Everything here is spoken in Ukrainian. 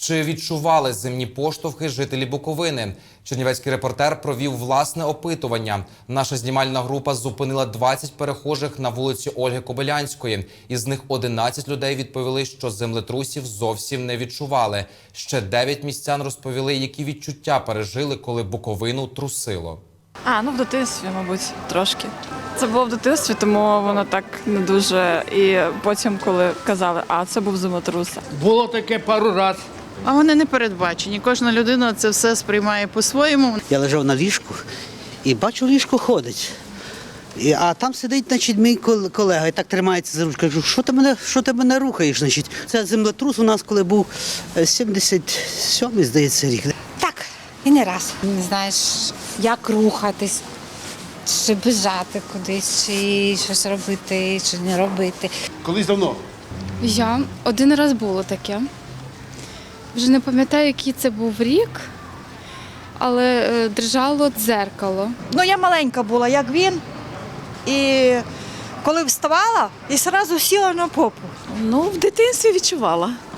Чи відчували зимні поштовхи жителі Буковини? Чернівецький репортер провів власне опитування. Наша знімальна група зупинила 20 перехожих на вулиці Ольги Кобилянської. Із них 11 людей відповіли, що землетрусів зовсім не відчували. Ще 9 містян розповіли, які відчуття пережили, коли Буковину трусило. А, ну в дитинстві, мабуть, трошки. Це було в дитинстві, тому воно так не дуже. І потім, коли казали, а це був землетрус. Було таке пару разів. А вони не передбачені. Кожна людина це все сприймає по-своєму. Я лежав на ліжку і бачу, ліжко ходить. І, а там сидить, значить, мій колега і так тримається за ручку. Кажу, що ти мене, що ти мене рухаєш? Значить, це землетрус у нас, коли був е, 77-й, здається, рік. Так, і не раз. Не знаєш, як рухатись, чи бежати кудись, чи щось робити, чи не робити. Колись давно. Я один раз було таке. Вже не пам'ятаю, який це був рік, але е, держало дзеркало. Ну, я маленька була, як він. І коли вставала, і одразу сіла на попу. Ну, в дитинстві відчувала.